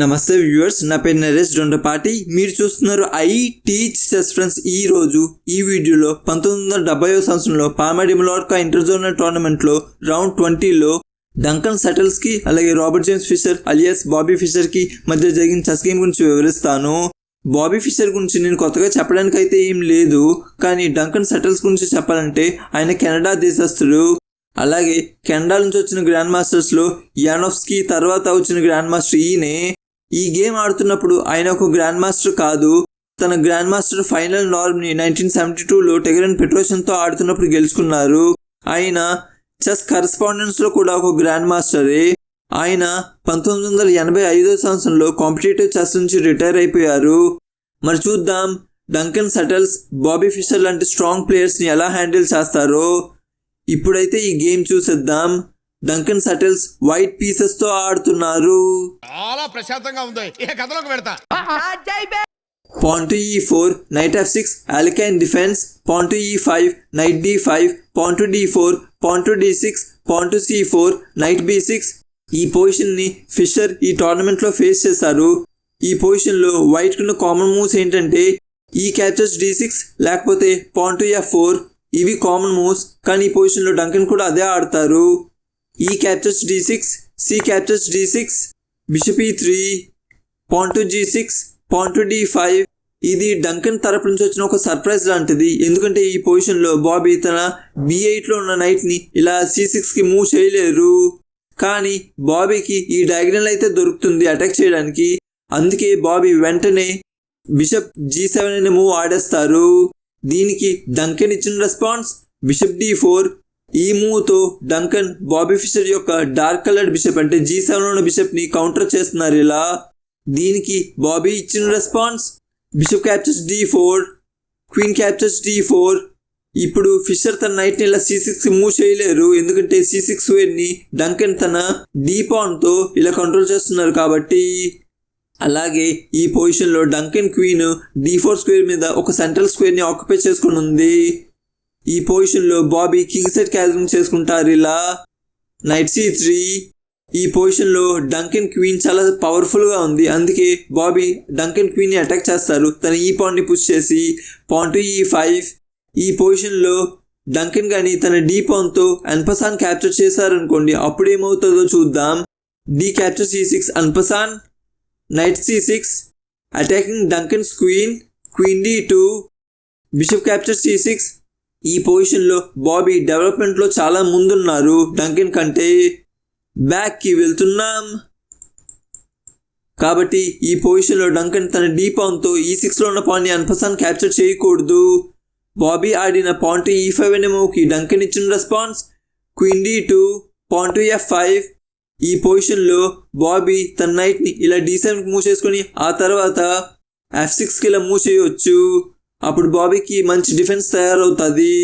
నమస్తే వ్యూవర్స్ నా పేరు నరేష్ దొండపాటి మీరు చూస్తున్నారు ఐ టీచ్ చెస్ ఫ్రెండ్స్. ఈ రోజు ఈ వీడియోలో పంతొమ్మిది వందల డెబ్బై సంవత్సరంలో పామాడిమలోర్కా ఇంటర్జోనల్ టోర్నమెంట్లో రౌండ్ ట్వంటీలో డంకన్ సెటిల్స్కి అలాగే Robert James Fisher alias Bobby ఫిషర్కి మధ్య జరిగిన చెస్ గేమ్ గురించి వివరిస్తాను. బాబీ ఫిషర్ గురించి నేను కొత్తగా చెప్పడానికి అయితే ఏం లేదు కానీ డంకన్ సెటిల్స్ గురించి చెప్పాలంటే ఆయన కెనడా దేశస్తుడు అలాగే కెనడా నుంచి వచ్చిన గ్రాండ్ మాస్టర్స్లో యానోఫ్స్కి తర్వాత వచ్చిన గ్రాండ్ మాస్టర్ ఈయనే. ఈ గేమ్ ఆడుతున్నప్పుడు ఆయన ఒక గ్రాండ్ మాస్టర్ కాదు. తన గ్రాండ్ మాస్టర్ ఫైనల్ నార్మ్ని నైన్టీన్ సెవెంటీ టూలో టెగరన్ పెట్రోషన్తో ఆడుతున్నప్పుడు గెలుచుకున్నారు. ఆయన చెస్ కరస్పాండెన్స్లో కూడా ఒక గ్రాండ్ మాస్టరే. ఆయన పంతొమ్మిది వందల ఎనభై ఐదో సంవత్సరంలో కాంపిటేటివ్ చెస్ నుంచి రిటైర్ అయిపోయారు. మరి చూద్దాం డంకన్ సెటల్స్ బాబీ ఫిషర్ లాంటి స్ట్రాంగ్ ప్లేయర్స్ని ఎలా హ్యాండిల్ చేస్తారో. ఇప్పుడైతే ఈ గేమ్ చూసేద్దాం. డంకన్ సెటల్స్ వైట్ పీసెస్తో ఆడుతున్నారు. చాలా ప్రశాంతంగా ఉంది. ఇక కథలోకి పెడతా. Pawn to e4 knight f6 alkane defense pawn to e5 knight d5 pawn to d4 pawn to d6 pawn to c4 knight b6 ఈ పొజిషన్ని ఫిషర్ ఈ టోర్నమెంట్లో ఫేస్ చేశారు. ఈ పొజిషన్లో వైట్ కున్న కామన్ మూవ్స్ ఏంటంటే ఈ క్యాప్చర్స్ డి సిక్స్ లేకపోతే pawn to f four ఇవి కామన్ మూవ్స్ కానీ ఈ పొజిషన్లో డంకన్ కూడా అదే ఆడతారు. E captures d six c captures d six bishop e three pawn to g six five ఇది డంకన్ తరపు నుంచి వచ్చిన ఒక సర్ప్రైజ్ లాంటిది. ఎందుకంటే ఈ పొజిషన్లో బాబీ తన బి ఎయిట్లో ఉన్న నైట్ని ఇలా సి సిక్స్కి మూవ్ చేయలేరు. కానీ బాబీకి ఈ డయాగ్నల్ అయితే దొరుకుతుంది అటాక్ చేయడానికి. అందుకే బాబీ వెంటనే బిషప్ జీ సెవెన్ అనే మూవ్ ఆడేస్తారు. దీనికి డంకన్ ఇచ్చిన రెస్పాన్స్ బిషప్ డి ఫోర్ ఈ మూవ్తో డంకన్ బాబీ ఫిషర్ యొక్క డార్క్ కలర్డ్ బిషప్ అంటే జీ సెవెన్ ఉన్న బిషప్ని కౌంటర్ చేస్తున్నారు. ఇలా దీనికి బాబీ ఇచ్చిన response bishop captures d four queen captures d four ఇప్పుడు ఫిషర్ తన నైట్ని ఇలా సి సిక్స్ మూవ్ చేయలేరు. ఎందుకంటే సి సిక్స్ని డంకన్ తన డీపాన్తో తో ఇలా కంట్రోల్ చేస్తున్నారు కాబట్టి అలాగే ఈ పొజిషన్లో Duncan queen d four square మీద ఒక సెంట్రల్ స్క్వేర్ని ఆక్యుపై చేసుకుని ఉంది. ఈ పొజిషన్లో బాబీ కింగ్ సెట్ క్యాదరింగ్ చేసుకుంటారు ఇలా. Knight c three. ఈ పొజిషన్లో డంకెన్ క్వీన్ చాలా పవర్ఫుల్గా ఉంది. అందుకే బాబీ డంకెన్ క్వీన్ని అటాక్ చేస్తారు. తన ఈ పాయింట్ని పుష్ చేసి పాయింట్ టు ఈ ఫైవ్. ఈ పొజిషన్లో డంకెన్ గాని తన డీ పాన్తో అన్పసాన్ క్యాప్చర్ చేశారనుకోండి అప్పుడు ఏమవుతుందో చూద్దాం. D capture c six en passant. Knight c six. Attacking Duncan's queen. Queen d two. Bishop capture c six. ఈ పొజిషన్లో బాబీ డెవలప్మెంట్లో చాలా ముందున్నారు. డంకిన్ కంటే బ్యాక్కి వెళ్తున్నాం. కాబట్టి ఈ పొజిషన్లో డంకన్ తన డీ పాన్తో ఈ సిక్స్లో ఉన్న పాన్ని అన్పసాన్ క్యాప్చర్ చేయకూడదు. బాబీ ఆడిన పాన్ టు ఈ ఫైవ్ అనే మూవ్కి డంకన్ ఇచ్చిన response queen d two pawn to f five. ఈ పొజిషన్లో బాబీ తన నైట్ని ఇలా డీ సెవెన్కి మూవ్ చేసుకొని ఆ తర్వాత ఎఫ్ సిక్స్కి ఇలా మూవ్ చేయవచ్చు అప్పుడు బాబీకి మంచి డిఫెన్స్ తయారవుతుంది.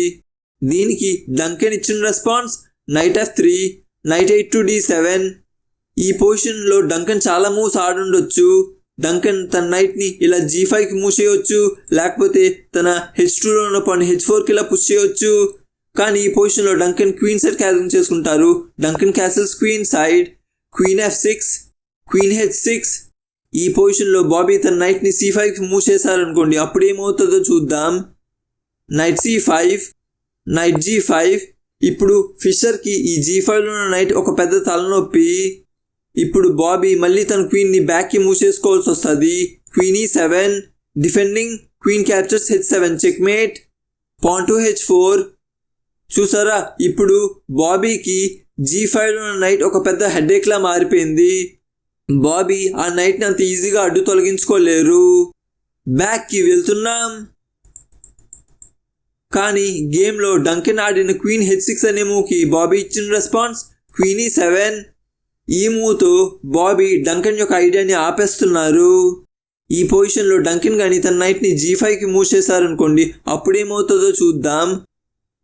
దీనికి డంకెన్ ఇచ్చిన response knight f three knight eight to d seven. ఈ పొజిషన్లో డంకన్ చాలా మూవ్స్ ఆడుండొచ్చు. డంకన్ తన నైట్ని ఇలా జీ ఫైవ్కి మూవ్ చేయవచ్చు లేకపోతే తన హెచ్ టూలో ఉన్న పని హెచ్ ఫోర్కి ఇలా పుష్ చేయవచ్చు కానీ ఈ పొజిషన్లో డంకన్ క్వీన్ సైడ్ క్యాదరింగ్ చేసుకుంటారు. Duncan castles queen side queen f six queen h six ఈ పొజిషన్లో బాబీ తన నైట్ని సి ఫైవ్కి మూవ్ చేశారనుకోండి అప్పుడు ఏమవుతుందో చూద్దాం. Knight c five knight g five ఇప్పుడు ఫిషర్కి ఈ జీ ఫైవ్లో ఉన్న నైట్ ఒక పెద్ద తలనొప్పి. ఇప్పుడు బాబీ మళ్ళీ తన క్వీన్ని బ్యాక్కి మూవ్ చేసుకోవాల్సి వస్తుంది. Queen e seven defending queen captures h seven checkmate pawn to h four చూసారా ఇప్పుడు బాబీకి జీ ఫైవ్లో ఉన్న నైట్ ఒక పెద్ద హెడేక్లా మారిపోయింది. బాబీ ఆ నైట్ని అంత ఈజీగా అడ్డు తొలగించుకోలేరు. బ్యాక్కి వెళ్తున్నాం. కానీ గేమ్లో డంకెన్ ఆడిన క్వీన్ హెచ్ సిక్స్ అనే మూవ్కి బాబీ ఇచ్చిన రెస్పాన్స్ క్వీన్ ఈ సెవెన్ ఈ మూవ్తో బాబీ డంకెన్ యొక్క ఐడియాని ఆపేస్తున్నారు. ఈ పొజిషన్లో డంకెన్ కానీ తన నైట్ని జీ ఫైవ్కి మూవ్ చేశారనుకోండి అప్పుడేమవుతుందో చూద్దాం.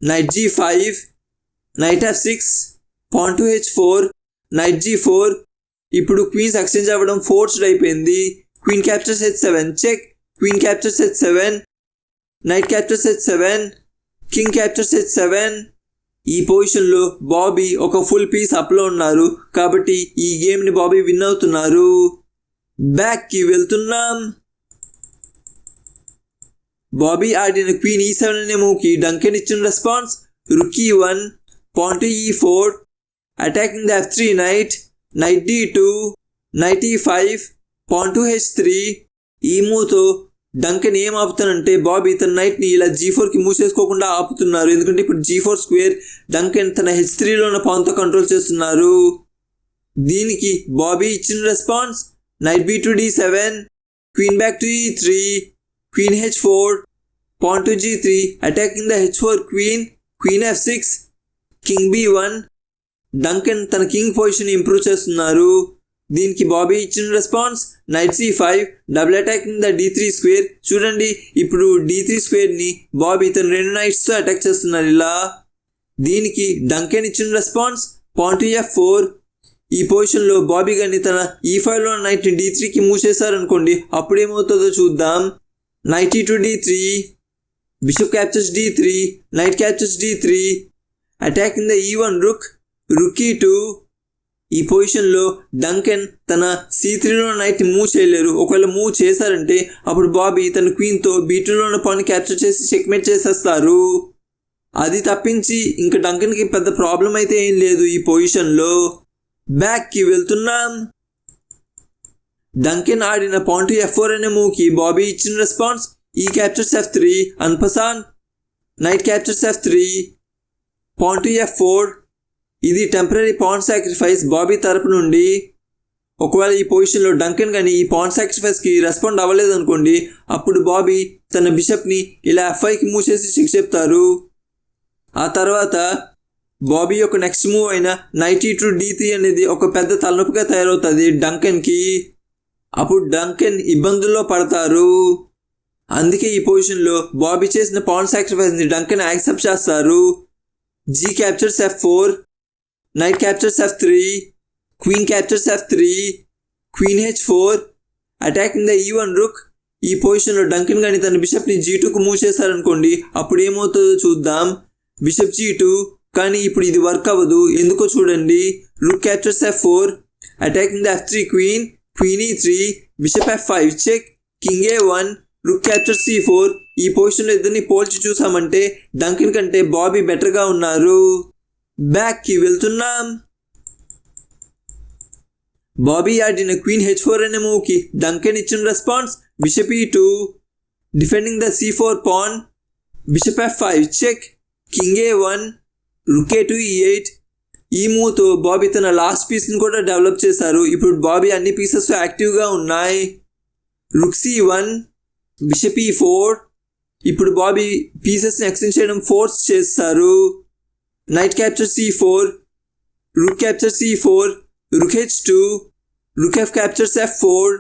Knight g five knight f six pawn to h four knight g four ఇప్పుడు క్వీన్స్ ఎక్స్చేంజ్ అవ్వడం ఫోర్స్డ్ అయిపోయింది. Queen captures h seven check queen captures h seven knight captures h seven king captures h seven ఈ పొజిషన్లో బాబీ ఒక full piece అప్లో ఉన్నారు. కాబట్టి ఈ గేమ్ని బాబీ విన్ అవుతున్నారు. బ్యాక్కి వెళ్తున్నాం. బాబీ ఆడిన క్వీన్ ఈ సెవెన్ అనే మూవ్కి డంకెన్ ఇచ్చిన response rook e one point e four attacking the f three knight knight d two knight five point to h three. ఈ మూతో డంకెన్ ఏం ఆపుతానంటే బాబీ తన నైట్ని ఇలా జీ ఫోర్కి మూవ్ చేసుకోకుండా ఆపుతున్నారు. ఎందుకంటే ఇప్పుడు జీ ఫోర్ స్క్వేర్ డంకెన్ తన హెచ్ త్రీలో ఉన్న పాన్తో కంట్రోల్ చేస్తున్నారు. దీనికి బాబీ ఇచ్చిన response knight b to d seven queen back to e three queen h four pawn to g three attacking the h four queen queen f six king b one Duncan తన king position improve చేస్తున్నారు. దీనికి Bobby ఇచ్చిన response knight c five double attack in the d three square. చూడండి ఇప్పుడు D three స్క్వేర్ని Bobby తన రెండు నైట్స్తో attack చేస్తున్నారు ఇలా. దీనికి డంకెన్ ఇచ్చిన రెస్పాన్స్ పాయింట్ ఎఫ్ ఫోర్. ఈ పొజిషన్లో బాబీ గారిని తన ఈ ఫైవ్లో నైట్ డి త్రీకి మూవ్ చేశారనుకోండి అప్పుడు ఏమవుతుందో చూద్దాం. Knight to d three bishop captures d three knight captures d three. Attack in the e one rook. Rook e two ఈ పొజిషన్లో డంకెన్ తన సి త్రీలో నైట్ మూవ్ చేయలేరు. ఒకవేళ మూవ్ చేశారంటే అప్పుడు బాబీ తన క్వీన్తో బీటూలో ఉన్న పాన్ క్యాప్చర్ చేసి చెక్మేట్ చేసేస్తారు. అది తప్పించి ఇంకా డంకెన్కి పెద్ద ప్రాబ్లం అయితే ఏం లేదు ఈ పొజిషన్లో. బ్యాక్కి వెళ్తున్నాం. డంకెన్ ఆడిన పాయింట్ ఎఫ్ ఫోర్ అనే మూవ్కి బాబీ ఇచ్చిన response. E captures f three en passant. Knight captures f three. Point f four. ఇది టెంపరీ పాన్ సాక్రిఫైస్ బాబీ తరపు నుండి. ఒకవేళ ఈ పొజిషన్లో డంకన్ కానీ ఈ పాన్ సాక్రిఫైస్కి రెస్పాండ్ అవ్వలేదు అనుకోండి అప్పుడు బాబీ తన బిషప్ని ఇలా ఎఫ్ఐకి మూవ్ చేసి చెప్తారు. ఆ తర్వాత బాబీ యొక్క నెక్స్ట్ మూవ్ అయిన knight e to d three అనేది ఒక పెద్ద తలనొప్పిగా తయారవుతుంది డంకన్కి అప్పుడు డంకన్ ఇబ్బందుల్లో పడతారు. అందుకే ఈ పొజిషన్లో బాబీ చేసిన పాన్ సాక్రిఫైస్ని డంకెన్ యాక్సెప్ట్ చేస్తారు. G captures f four knight captures f three queen captures f three queen h four attacking the e one rook ఈ పొజిషన్లో డంకెన్ కానీ తన బిషప్ని జీ టూకు మూవ్ చేశారనుకోండి అప్పుడు ఏమవుతుందో చూద్దాం. బిషప్ జీ టూ కానీ ఇప్పుడు ఇది వర్క్ అవ్వదు. ఎందుకో చూడండి rook captures F four attacking the F three queen queen E three bishop F five check king A one rook capture C four ఈ పొజిషన్లో ఇద్దరిని పోల్చి చూసామంటే డంకిన్ కంటే బాబీ బెటర్గా ఉన్నారు. బ్యాక్కి వెళ్తున్నాం. బాబీ ఆడిన క్వీన్ హెచ్ ఫోర్ అనే మూవ్కి డంకెన్ ఇచ్చిన response. Bishop e E two defending the C four pawn. Bishop F five check. King A one rook E two E eight ఈ మూవ్తో బాబీ తన లాస్ట్ పీస్ని కూడా డెవలప్ చేశారు. ఇప్పుడు బాబీ అన్ని పీసెస్ యాక్టివ్గా ఉన్నాయి. Rook C one bishop e E four ఇప్పుడు బాబీ పీసెస్ని ఎక్స్టెండ్ చేయడం ఫోర్స్ చేస్తారు. Knight capture C four rook capture C four rook H two rook F captures F four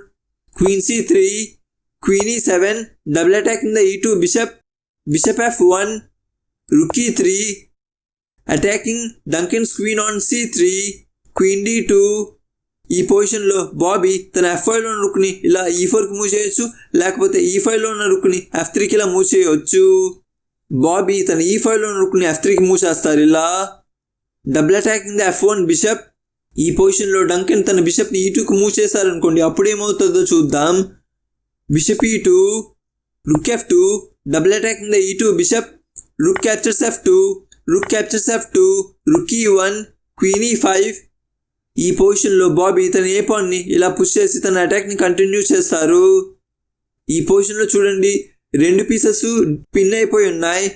queen C three queen E seven double attack in the E two bishop bishop F one rook E three attacking Duncan's queen on C three queen D two ఈ పొజిషన్లో బాబీ తన F ఫైవ్లో ఉన్న రుక్ని ఇలా ఈ ఫోర్కి move చేయొచ్చు లేకపోతే ఈ ఫైవ్లో ఉన్న రుక్ని ఎఫ్ త్రీకి ఇలా మూవ్ చేయొచ్చు బాబీ తన ఈ ఫైవ్లో ఉన్న రుక్ని ఎఫ్ త్రీకి మూవ్ చేస్తారు. ఇలా double attacking the F one bishop ఈ పొజిషన్లో డంకన్ తన బిషప్ని ఈ టూకి మూవ్ చేశారనుకోండి అప్పుడు ఏమవుతుందో చూద్దాం. Bishop e e e E two rook F two double attacking the E two bishop rook captures F two rook captures F two rook E one queen ఈ ఫైవ్ ఈ పొజిషన్లో బాబీ తన ఏ పాన్ని ఇలా పుష్ చేసి తన అటాక్ని కంటిన్యూ చేస్తారు. ఈ పొజిషన్లో చూడండి రెండు పీసెస్ పిన్ అయిపోయి ఉన్నాయి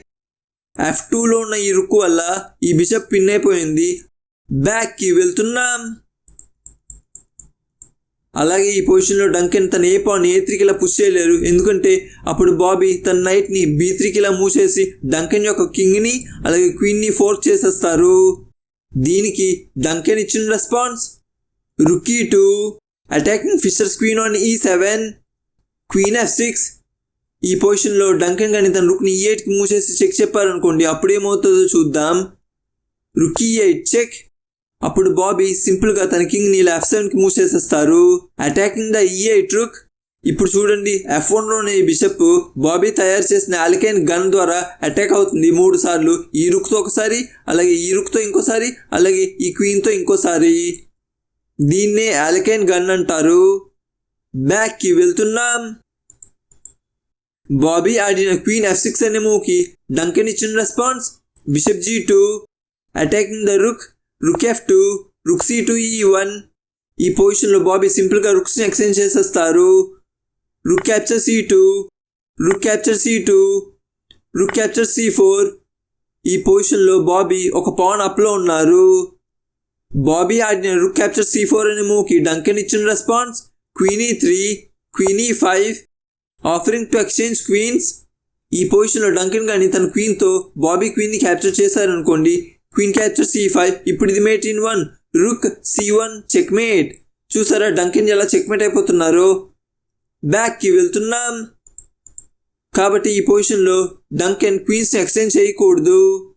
ఎఫ్ టూలో ఉన్న ఈ రుక్కు వల్ల ఈ బిషప్ పిన్ అయిపోయింది బ్యాక్కి వెళ్తున్నాం. అలాగే ఈ పొజిషన్లో డంకెన్ తన ఏ పాన్ ఏ త్రీకి ఇలా పుష్ చేయలేరు. ఎందుకంటే అప్పుడు బాబీ తన నైట్ని బీ త్రీకి ఇలా డంకెన్ యొక్క కింగ్ని అలాగే క్వీన్ని ఫోర్క్ చేసేస్తారు. దీనికి డంకెన్ ఇచ్చిన response rook E two attacking Fischer's queen on E seven queen F six ఈ పొజిషన్లో డంకన్ కానీ తన రుక్ని ఈ ఎయిట్కి మూసేసి చెక్ చెప్పారనుకోండి అప్పుడు ఏమవుతుందో చూద్దాం. Rook eight check. అప్పుడు బాబీ సింపుల్గా తన కింగ్ని ఇలా ఎఫ్ సెవెన్కి attacking the E eight rook. ఇప్పుడు చూడండి ఎఫ్ వన్లోనే ఈ బిషప్ బాబీ తయారు చేసిన అలికైన్ గన్ ద్వారా అటాక్ అవుతుంది మూడు సార్లు. ఈ రుక్తో ఒకసారి అలాగే ఈ రుక్తో ఇంకోసారి అలాగే ఈ క్వీన్తో ఇంకోసారి. దీన్నే అలికైన్ గన్ అంటారు. బ్యాక్కి వెళ్తున్నాం. బాబీ ఆడిన క్వీన్ ఎఫ్ సిక్స్ అనే మూవ్కి డంకెన్ ఇచ్చిన response bishop G two attacking the rook rook F two rook C two E one ఈ పొజిషన్లో బాబీ సింపుల్గా రుక్స్ని ఎక్స్చేంజ్ చేసేస్తారు. Rook capture C two rook capture C two rook capture C four ఈ పొజిషన్లో బాబీ ఒక పాన్ అప్లో ఉన్నారు. బాబీ ఆడిన రుక్ క్యాప్చర్ సి ఫోర్ అనే మూవ్కి డంకెన్ ఇచ్చిన response queen E three queen E five offering to exchange queens. ఈ పొజిషన్లో డంకెన్ కానీ తన క్వీన్తో బాబీ క్వీన్ని క్యాప్చర్ చేశారనుకోండి క్వీన్ క్యాప్చర్ సి ఫైవ్ ఇప్పుడు ఇది mate in one rook C one checkmate. చూసారా డంకెన్ ఎలా చెక్మేట్ అయిపోతున్నారో? బ్యాక్కి వెళ్తున్నాం. కాబట్టి ఈ పొజిషన్లో డంకెన్ క్వీన్స్ని ఎక్స్చేంజ్ చేయకూడదు.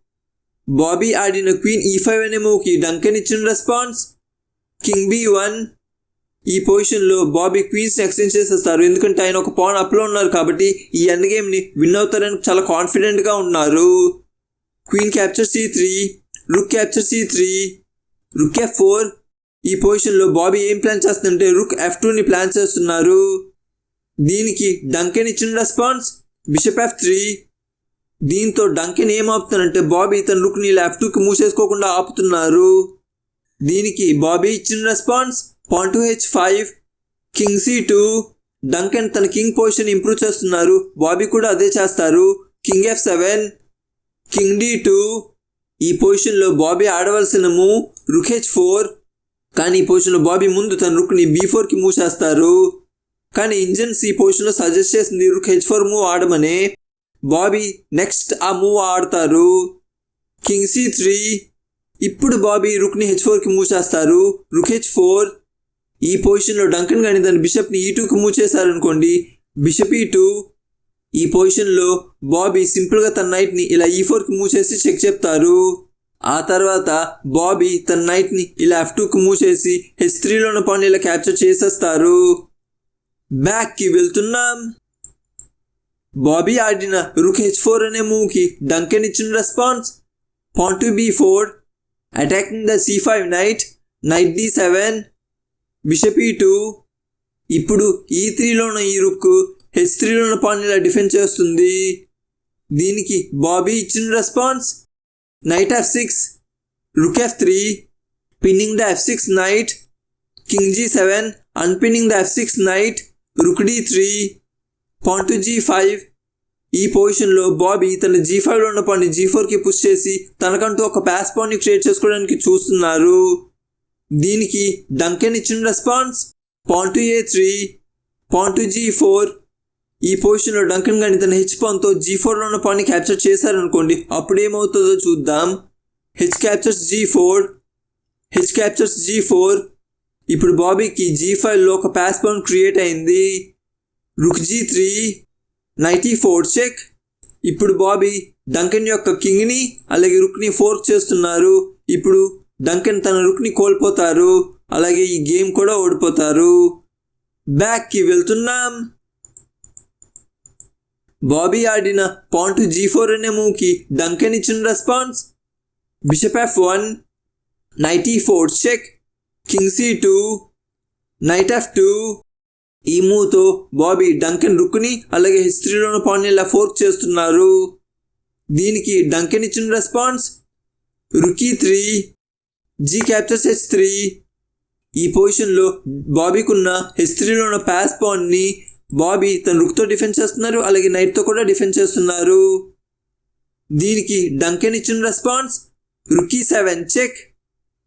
బాబీ ఆడిన క్వీన్ ఈ ఫైవ్ అనే మూవ్కి డంకెన్ ఇచ్చిన రెస్పాన్స్. కింగ్ బి వన్ ఈ పొజిషన్లో బాబీ క్వీన్స్ ఎక్స్చేంజ్ చేసేస్తారు. ఎందుకంటే ఆయన ఒక పాన్ అప్లో ఉన్నారు కాబట్టి ఈ ఎండ్ గేమ్ని విన్ అవుతారని చాలా కాన్ఫిడెంట్గా ఉన్నారు. Queen capture C three rook capture C three rook F four. ఈ పొజిషన్లో బాబీ ఏం ప్లాన్ చేస్తుందంటే రుక్ ఎఫ్ టూని ప్లాన్ చేస్తున్నారు. దీనికి డంకెన్ ఇచ్చిన రెస్పాన్స్ బిషప్ ఎఫ్ త్రీ. దీంతో డంకెన్ ఏం ఆపుతానంటే బాబీ తన రుక్ని ఎఫ్ టూకి మూసేసుకోకుండా ఆపుతున్నారు. దీనికి బాబీ ఇచ్చిన response pawn to H five king C two Duncan తన కింగ్ పొజిషన్ ఇంప్రూవ్ చేస్తున్నారు. బాబీ కూడా అదే చేస్తారు. King F seven king D two ఈ పొజిషన్లో బాబీ ఆడవలసిన మూవ్ రుక్ హెచ్ ఫోర్ కానీ ఈ పొజిషన్లో బాబీ ముందు తన రుక్ని బీ ఫోర్కి మూవ్ చేస్తారు. కానీ ఇంజన్స్ ఈ పొజిషన్లో సజెస్ట్ చేసింది రుక్ హెచ్ ఫోర్ మూవ్ ఆడమనే. బాబీ నెక్స్ట్ ఆ మూవ్ ఆడతారు. కింగ్ సి త్రీ ఇప్పుడు బాబీ రుక్ని హెచ్ ఫోర్కి మూవ్ చేస్తారు. రుక్ హెచ్ ఫోర్ ఈ పొజిషన్లో డంకన్ కానీ దాని బిషప్ని ఈ టూకి మూవ్ చేశారనుకోండి బిషప్ ఈ టూ ఈ పొజిషన్లో బాబీ సింపుల్గా తన నైట్ని ఇలా ఈ ఫోర్కి మూవ్ చేసి చెక్ చెప్తారు. ఆ తర్వాత బాబీ తన నైట్ని ఇలా ఎఫ్ టూకి మూవ్ చేసి హెచ్ త్రీలో ఉన్న పాయింట్ ఇలా క్యాప్చర్ చేసేస్తారు. బ్యాక్కి వెళ్తున్నాం. బాబీ ఆడిన రుక్ హెచ్ ఫోర్ అనే మూవ్కి డంకెన్ ఇచ్చిన response pawn to B four attacking the C five knight knight D seven bishop E two ఇప్పుడు ఈ త్రీలో ఉన్న ఈ రుక్ హెచ్ త్రీలో ఉన్న పాన్ ఇలా డిఫెండ్ చేస్తుంది. దీనికి బాబీ ఇచ్చిన response knight F six rook F three pinning the F six knight king G seven unpinning the F six knight rook D three pawn to G five ఈ పొజిషన్లో బాబీ తన G ఫైవ్లో ఉన్న పాన్ని G ఫోర్కి push చేసి తనకంటూ ఒక ప్యాస్ పాన్ని క్రియేట్ చేసుకోవడానికి చూస్తున్నారు. దీనికి డంకెన్ ఇచ్చిన response point A three point G four ఈ పొజిషన్లో డంకన్ కానీ తన హెచ్ పాన్తో జీ ఫోర్లో ఉన్న పాన్ని క్యాప్చర్ చేశారనుకోండి అప్పుడు ఏమవుతుందో చూద్దాం. H captures G four H captures G four ఇప్పుడు బాబీకి జీ ఫైవ్లో ఒక ప్యాస్ పాన్ క్రియేట్ అయింది. Rook G three knight E four check ఇప్పుడు బాబీ డంకెన్ యొక్క కింగ్ని అలాగే రుక్ని ఫోర్క్ చేస్తున్నారు. ఇప్పుడు డంకెన్ తన రుక్ని కోల్పోతారు. అలాగే ఈ గేమ్ కూడా ఓడిపోతారు. బ్యాక్కి వెళ్తున్నాం. బాబీ ఆడిన పాయింట్ జీ ఫోర్ అనే మూవ్కి డంకెన్ ఇచ్చిన response. Bishop F one knight E four e check. King C two knight F two. ఈ మూవ్తో బాబీ డంకెన్ రుక్ని అలాగే హిస్టరీలోని పాయింట్ ఇలా ఫోర్క్ చేస్తున్నారు. దీనికి డంకెన్ ఇచ్చిన response. Rook E three G captures H three ఈ పొజిషన్లో బాబీకున్న హెచ్ త్రీలో ఉన్న ప్యాస్ పాయింట్ని బాబీ తన రుక్తో డిఫెన్స్ చేస్తున్నారు. అలాగే నైట్తో కూడా డిఫెన్స్ చేస్తున్నారు. దీనికి డంకెన్ ఇచ్చిన రెస్పాన్స్ రుకీ సెవెన్ చెక్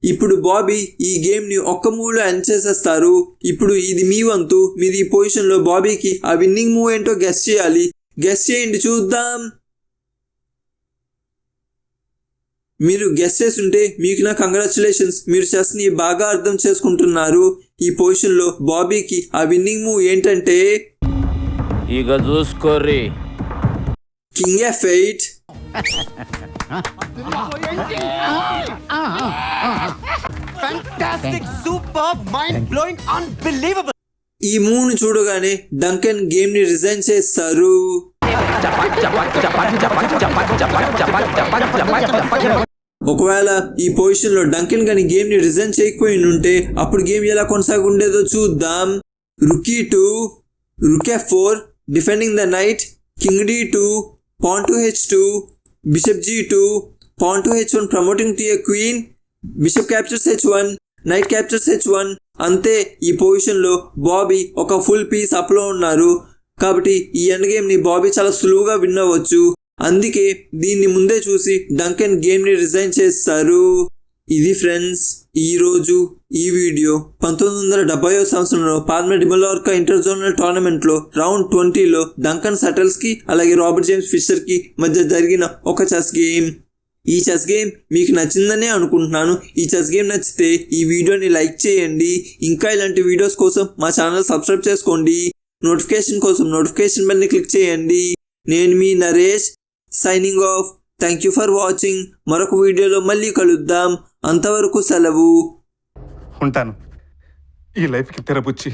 ఇప్పుడు బాబీ ఈ గేమ్ని ఒక్క మూవ్లో ఎండ్ చేసేస్తారు. ఇప్పుడు ఇది మీ వంతు. మీరు ఈ పొజిషన్లో బాబీకి ఆ విన్నింగ్ మూవ్ ఏంటో గెస్ చేయాలి. గెస్ చేయండి చూద్దాం. మీరు గెస్ చేస్తుంటే మీకు నా కంగ్రాచులేషన్స్ మీరు చెస్ని బాగా అర్థం చేసుకుంటున్నారు ఈ పొజిషన్లో బాబీకి ఆ విన్నింగ్ మూవ్ ఏంటంటే ఇక చూసుకోర్రి కింగ్ ఎఫ్ ఎయిట్. ఈ మూవ్ని చూడగానే డంకెన్ గేమ్ని రిజైన్ చేస్తారు ఒకవేళ ఈ పొజిషన్లో డంకిన్ గని గేమ్ని రిజైన్ చేయకపోయి ఉంటే అప్పుడు గేమ్ ఎలా కొనసాగుండేదో చూద్దాం. Rook E two rook E four defending the knight king D two pawn to H two bishop G two pawn to H one promoting to a queen bishop captures H one knight captures H one. అంతే ఈ పొజిషన్లో బాబీ ఒక full piece అప్లో ఉన్నారు. కాబట్టి ఈ end గేమ్ని బాబీ చాలా సులువుగా విన్ అవ్వచ్చు. అందుకే దీన్ని ముందే చూసి డంకెన్ గేమ్ని రిజైన్ చేస్తారు. ఇది ఫ్రెండ్స్ ఈ రోజు ఈ వీడియో పంతొమ్మిది వందల డెబ్బై సంవత్సరంలో పాల్మే డిమలోర్కా ఇంటర్జోనల్ టోర్నమెంట్లో టోర్నమెంట్లో రౌండ్ ట్వంటీలో డంకన్ సటల్స్కి అలాగే రాబర్ట్ జేమ్స్ ఫిషర్కి మధ్య జరిగిన ఒక చెస్ గేమ్. ఈ చెస్ గేమ్ మీకు నచ్చిందనే అనుకుంటున్నాను. ఈ చెస్ గేమ్ నచ్చితే ఈ వీడియోని లైక్ చేయండి. ఇంకా ఇలాంటి వీడియోస్ కోసం మా ఛానల్ సబ్స్క్రైబ్ చేసుకోండి. నోటిఫికేషన్ కోసం నోటిఫికేషన్ బెల్ని క్లిక్ చేయండి. నేను మీ Naresh signing off thank you for watching మరొక వీడియోలో మళ్ళీ కలుద్దాం. అంతవరకు సెలవు. ఉంటాను. ఈ లైఫ్కి తెరపుచ్చి